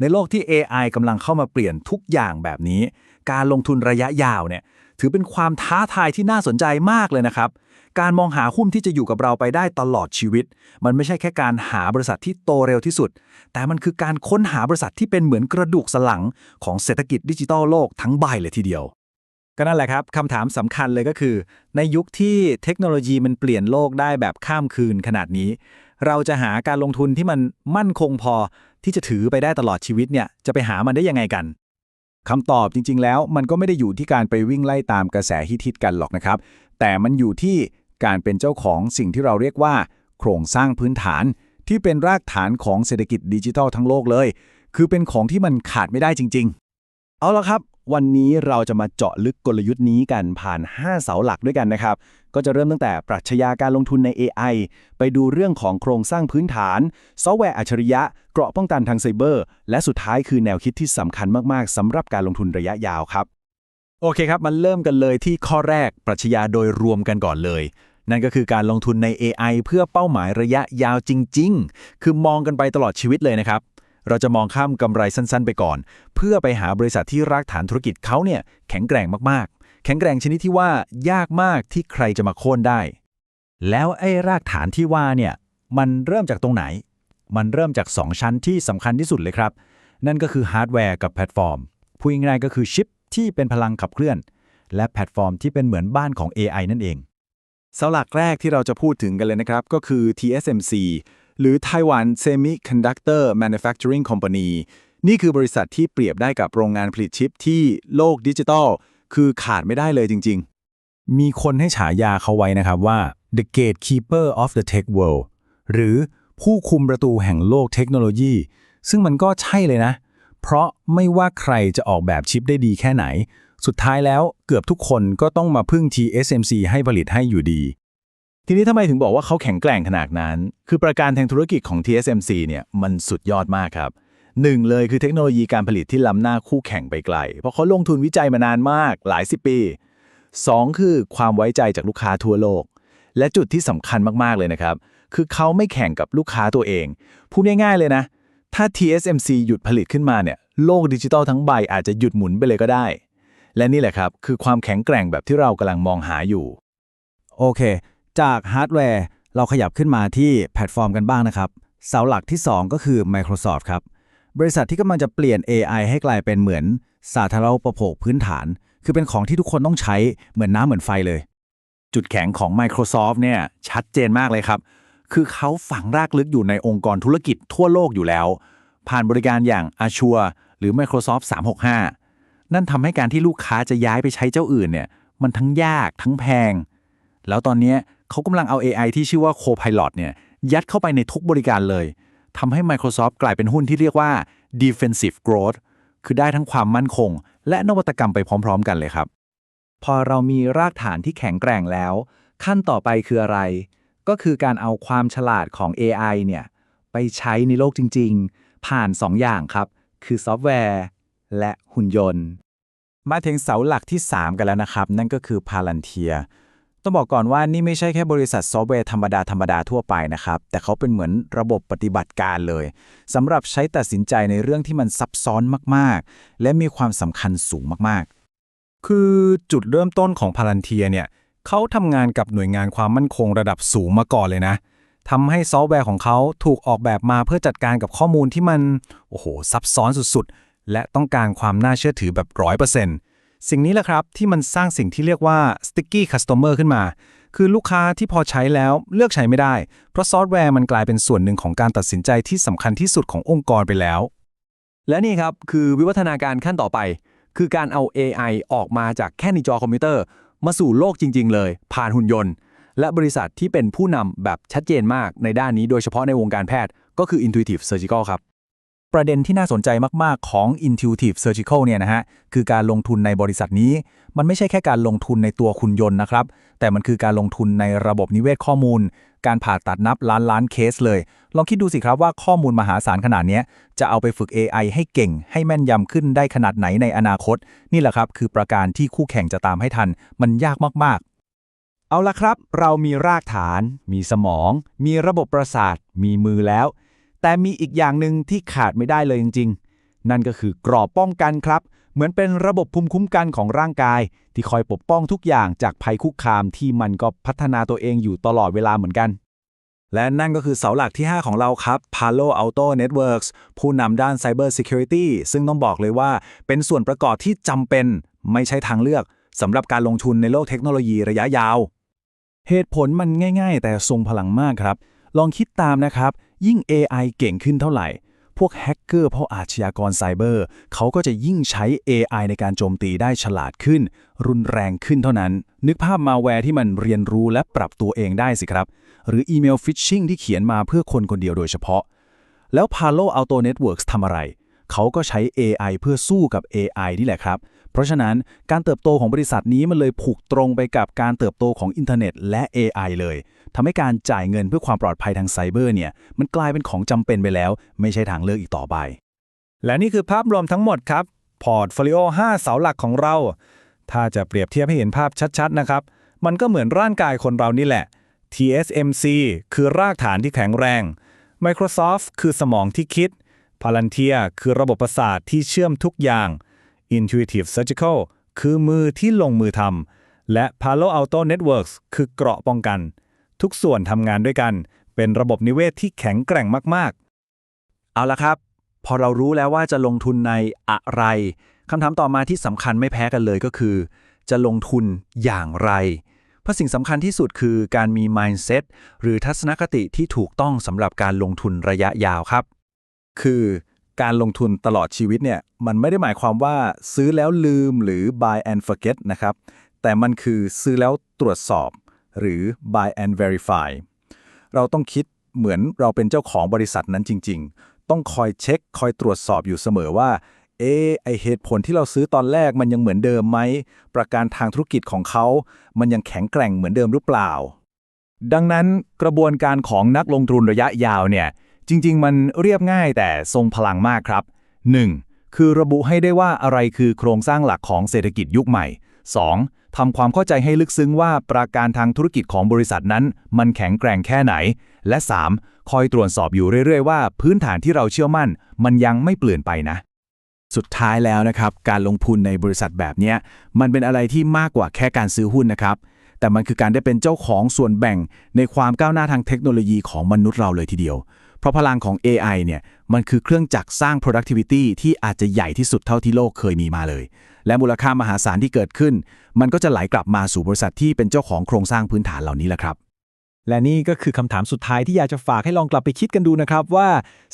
ในโลกที่ AI กำลังเข้ามาเปลี่ยนทุกอย่างแบบนี้ การลงทุนระยะยาวเนี่ยถือเป็นความท้าทายที่น่าสนใจมากเลยนะครับ การมองหาหุ้นที่จะอยู่กับเราไปได้ตลอดชีวิต มันไม่ใช่แค่การหาบริษัทที่โตเร็วที่สุด แต่มันคือการค้นหาบริษัทที่เป็นเหมือนกระดูกสันหลังของเศรษฐกิจดิจิทัลโลกทั้งใบเลยทีเดียว ก็นั่นแหละครับคำถามสำคัญเลยก็คือ ในยุคที่เทคโนโลยีมันเปลี่ยนโลกได้แบบข้ามคืนขนาดนี้ เราจะหาการลงทุนที่มันมั่นคงพอ ที่จะถือไปได้ตลอดชีวิตเนี่ยจะไปหามันได้ยังไงกันคำตอบจริง ๆ แล้วมันก็ไม่ได้อยู่ที่การไปวิ่งไล่ตามกระแสฮิตๆกันหรอกนะครับ แต่มันอยู่ที่การเป็นเจ้าของสิ่งที่เราเรียกว่า โครงสร้างพื้นฐานที่เป็นรากฐานของเศรษฐกิจดิจิทัลทั้งโลกเลย คือเป็นของที่มันขาดไม่ได้จริง ๆ เอาละครับ วันนี้เราจะมาเจาะลึกกลยุทธ์นี้กันผ่าน 5 เสาหลักด้วยกันนะครับ ก็จะเริ่มตั้งแต่ปรัชญาการลงทุนใน AI ไปดูเรื่องของโครงสร้างพื้นฐาน ซอฟต์แวร์อัจฉริยะ เกราะป้องกันทางไซเบอร์ และสุดท้ายคือแนวคิดที่สำคัญมาก ๆสำหรับการลงทุนระยะยาวครับ โอเคครับ มันเริ่มกันเลยที่ข้อแรกปรัชญาโดยรวมกันก่อนเลยนั่นก็คือการลงทุนใน AI เพื่อเป้าหมายระยะยาวจริง ๆ คือมองกันไปตลอดชีวิตเลยนะครับ เราจะมองข้ามกำไรสั้นๆ ไปก่อน เพื่อไปหาบริษัทที่รากฐานธุรกิจเขาเนี่ยแข็งแกร่งมากๆ แข็งแกร่งชนิดที่ว่ายากมากที่ใครจะมาโค่นได้ แล้วไอ้รากฐานที่ว่าเนี่ยมันเริ่มจากตรงไหน มันเริ่มจาก 2 ชั้นที่สำคัญที่สุดเลยครับ นั่นก็คือฮาร์ดแวร์กับแพลตฟอร์มพูดง่ายๆก็คือชิปที่เป็นพลังขับเคลื่อน และแพลตฟอร์มที่เป็นเหมือนบ้านของ AI นั่นเองเสาหลักแรกที่เราจะพูดถึงกันเลยนะครับ ก็คือ TSMC หรือ Taiwan Semiconductor Manufacturing Company นี่คือบริษัทที่เปรียบได้กับโรงงานผลิตชิปที่โลกดิจิทัลคือขาดไม่ได้เลยจริง ๆ มีคนให้ฉายาเขาไว้นะครับว่า the gatekeeper of the tech world หรือผู้คุมประตูแห่งโลกเทคโนโลยี ซึ่งมันก็ใช่เลยนะ เพราะไม่ว่าใครจะออกแบบชิปได้ดีแค่ไหน สุดท้ายแล้วเกือบทุกคนก็ต้องมาพึ่ง TSMC ให้ผลิตให้อยู่ดี ทีนี้ทำไมถึงบอกว่าเขาแข็งแกร่งขนาดนั้น คือประการทางธุรกิจของ TSMC เนี่ยมันสุดยอดมากครับหนึ่งเลยคือเทคโนโลยีการผลิตที่ล้ำหน้าคู่แข่งไปไกล เพราะเขาลงทุนวิจัยมานานมากหลายสิบปี 2 คือความไว้ใจจากลูกค้าทั่วโลก และจุดที่สำคัญมากๆเลยนะครับ คือเขาไม่แข่งกับลูกค้าตัวเอง พูดง่าย ๆเลยนะ ถ้า TSMC หยุดผลิตขึ้นมาเนี่ยโลกดิจิตอลทั้งใบอาจจะหยุดหมุนไปเลยก็ได้ และนี่แหละครับคือความแข็งแกร่งแบบที่เรากำลังมองหาอยู่ โอเค จากฮาร์ดแวร์เราขยับขึ้นมาที่แพลตฟอร์มกันบ้างนะครับ เสาหลักที่ 2 ก็คือ Microsoft ครับ บริษัทที่กำลังจะเปลี่ยน AI ให้กลายเป็นเหมือน สาธารณูปโภคพื้นฐาน คือเป็นของที่ทุกคนต้องใช้เหมือนน้ำเหมือนไฟเลย จุดแข็งของ Microsoft เนี่ยชัดเจนมากเลยครับ คือเขาฝังรากลึกอยู่ในองค์กรธุรกิจทั่วโลกอยู่แล้ว ผ่านบริการอย่าง Azure หรือ Microsoft 365 นั่นทำให้การที่ลูกค้าจะย้ายไปใช้เจ้าอื่นเนี่ยมันทั้งยากทั้งแพง แล้วตอนนี้ เขากำลังเอา AI ที่ชื่อว่า Copilot เนี่ยยัดเข้าไปในทุกบริการเลยทำให้ Microsoft กลายเป็นหุ้นที่เรียกว่า defensive growth คือได้ทั้งความมั่นคง และนวัตกรรมไปพร้อม ๆ กันเลยครับ พอเรามีรากฐานที่แข็งแกร่งแล้ว ขั้นต่อไปคืออะไร ก็คือการเอาความฉลาดของ AI เนี่ยไปใช้ในโลกจริง ๆ ผ่าน 2 อย่างครับ คือซอฟต์แวร์ และหุ่นยนต์ มาถึงเสาหลักที่ 3 กันแล้วนะครับ นั่นก็คือ Palantir ต้องบอกก่อนว่านี่ไม่ใช่แค่บริษัทซอฟต์แวร์ธรรมดาธรรมดาทั่วไปนะครับ แต่เขาเป็นเหมือนระบบปฏิบัติการเลยสำหรับใช้ตัดสินใจในเรื่องที่มันซับซ้อนมากๆ และมีความสำคัญสูงมากๆ คือจุดเริ่มต้นของพาลันเทียเนี่ยเขาทำงานกับหน่วยงานความมั่นคงระดับสูงมาก่อนเลยนะทำให้ซอฟต์แวร์ของเขาถูกออกแบบมาเพื่อจัดการกับข้อมูลที่มันโอ้โหซับซ้อนสุดๆ และต้องการความน่าเชื่อถือแบบร้อยเปอร์เซ็นต์ สิ่งนี้แหละครับที่มันสร้างสิ่งที่เรียกว่า sticky customer ขึ้นมา คือลูกค้าที่พอใช้แล้วเลือกใช้ไม่ได้ เพราะซอฟต์แวร์มันกลายเป็นส่วนหนึ่งของการตัดสินใจที่สำคัญที่สุดขององค์กรไปแล้ว และนี่ครับคือวิวัฒนาการขั้นต่อไป คือการเอา AI ออกมาจากแค่ในจอคอมพิวเตอร์ มาสู่โลกจริง ๆ เลย ผ่านหุ่นยนต์ และบริษัทที่เป็นผู้นำแบบชัดเจนมากในด้านนี้โดยเฉพาะในวงการแพทย์ ก็คือ Intuitive Surgical ครับ ประเด็นที่น่าสนใจมาก ๆ ของ Intuitive Surgical เนี่ยนะฮะ คือการลงทุนในบริษัทนี้ มันไม่ใช่แค่การลงทุนในตัวคุณยนต์นะครับ แต่มันคือการลงทุนในระบบนิเวศข้อมูล การผ่าตัดนับล้านล้านเคสเลย ลองคิดดูสิครับว่าข้อมูลมหาศาลขนาดนี้ จะเอาไปฝึก AI ให้เก่ง ให้แม่นยำขึ้นได้ขนาดไหนในอนาคต นี่แหละครับคือประการที่คู่แข่งจะตามให้ทัน มันยากมากๆเอาละครับ เรามีรากฐาน มีสมอง มีระบบประสาท มีมือแล้ว แต่มีอีกอย่างหนึ่งที่ขาดไม่ได้เลยจริง ๆ นั่นก็คือกรอบป้องกันครับ เหมือนเป็นระบบภูมิคุ้มกันของร่างกาย ที่คอยปกป้องทุกอย่างจากภัยคุกคามที่มันก็พัฒนาตัวเองอยู่ตลอดเวลาเหมือนกัน และนั่นก็คือเสาหลักที่ 5 ของเราครับ Palo Alto Networks ผู้นำด้าน Cyber Security ซึ่งต้องบอกเลยว่า เป็นส่วนประกอบที่จำเป็นไม่ใช่ทางเลือกสำหรับการลงทุนในโลกเทคโนโลยีระยะยาว เหตุผลมันง่าย ๆ แต่ทรงพลังมากครับ ลองคิดตามนะครับ ยิ่ง AI เก่งขึ้นเท่าไหร่ พวกแฮกเกอร์พวกอาชญากรไซเบอร์เขาก็จะยิ่งใช้ AI ในการโจมตีได้ฉลาดขึ้น รุนแรงขึ้นเท่านั้น นึกภาพมาแวร์ที่มันเรียนรู้และปรับตัวเองได้สิครับ หรืออีเมลฟิชชิงที่เขียนมาเพื่อคนคนเดียวโดยเฉพาะ แล้ว Palo Alto Networks ทำอะไร เขาก็ใช้ AI เพื่อสู้กับ AI นี่แหละครับ เพราะฉะนั้นการเติบโตของบริษัทนี้มันเลยผูกตรงไปกับการเติบโตของอินเทอร์เน็ตและ AI เลยทำให้การจ่ายเงินเพื่อความปลอดภัยทางไซเบอร์เนี่ยมันกลายเป็นของจำเป็นไปแล้ว ไม่ใช่ทางเลือกอีกต่อไป และนี่คือภาพรวมทั้งหมดครับพอร์ตโฟลิโอ5เสาหลักของเรา ถ้าจะเปรียบเทียบให้เห็นภาพชัดๆนะครับ มันก็เหมือนร่างกายคนเรานี่แหละ TSMC คือรากฐานที่แข็งแรง Microsoft คือสมองที่คิด Palantir คือระบบประสาทที่เชื่อมทุกอย่าง Intuitive Surgical คือมือที่ลงมือทำ และ Palo Alto Networks คือเกราะป้องกัน ทุกส่วนทำงานด้วยกัน เป็นระบบนิเวศที่แข็งแกร่งมาก ๆ เอาละครับ พอเรารู้แล้วว่าจะลงทุนในอะไรคำถามต่อมาที่สำคัญไม่แพ้กันเลยก็คือ จะลงทุนอย่างไร เพราะสิ่งสำคัญที่สุดคือการมี mindset หรือทัศนคติที่ถูกต้องสำหรับการลงทุนระยะยาวครับ คือ การลงทุนตลอดชีวิตเนี่ยมันไม่ได้หมายความว่าซื้อแล้วลืมหรือ buy and forget นะครับ แต่มันคือซื้อแล้วตรวจสอบ หรือ buy and verify เราต้องคิดเหมือนเราเป็นเจ้าของบริษัทนั้นจริง ๆ ต้องคอยเช็ค คอยตรวจสอบอยู่เสมอว่า เอะไอเหตุผลที่เราซื้อตอนแรกมันยังเหมือนเดิมไหม ประการทางธุรกิจของเขา มันยังแข็งแกร่งเหมือนเดิมหรือเปล่า ดังนั้นกระบวนการของนักลงทุนระยะยาวเนี่ย จริง ๆ มันเรียบง่ายแต่ทรงพลังมากครับ 1. คือระบุให้ได้ว่าอะไรคือโครงสร้างหลักของเศรษฐกิจยุคใหม่ 2. ทำความเข้าใจให้ลึกซึ้งว่าประการทางธุรกิจของบริษัทนั้น มันแข็งแกร่งแค่ไหน และ 3. คอยตรวจสอบอยู่เรื่อย ๆ ว่าพื้นฐานที่เราเชื่อมั่น มันยังไม่เปลี่ยนไปนะ สุดท้ายแล้วนะครับ การลงทุนในบริษัทแบบนี้มันเป็นอะไรที่มากกว่าแค่การซื้อหุ้นนะครับ แต่มันคือการได้เป็นเจ้าของส่วนแบ่งในความก้าวหน้าทางเทคโนโลยีของมนุษย์เราเลยทีเดียว เพราะพลังของ AI เนี่ยมันคือเครื่องจักรสร้าง productivity ที่อาจจะใหญ่ที่สุดเท่าที่โลกเคยมีมาเลย และมูลค่ามหาศาลที่เกิดขึ้น มันก็จะไหลกลับมาสู่บริษัทที่เป็นเจ้าของโครงสร้างพื้นฐานเหล่านี้แหละครับและนี่ก็คือคำถามสุดท้ายที่อยากจะฝากให้ลองกลับไปคิดกันดูนะครับว่า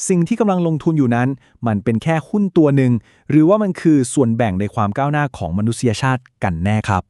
สิ่งที่กำลังลงทุนอยู่นั้น มันเป็นแค่หุ้นตัวหนึ่ง หรือว่ามันคือส่วนแบ่งในความก้าวหน้าของมนุษยชาติกันแน่ครับ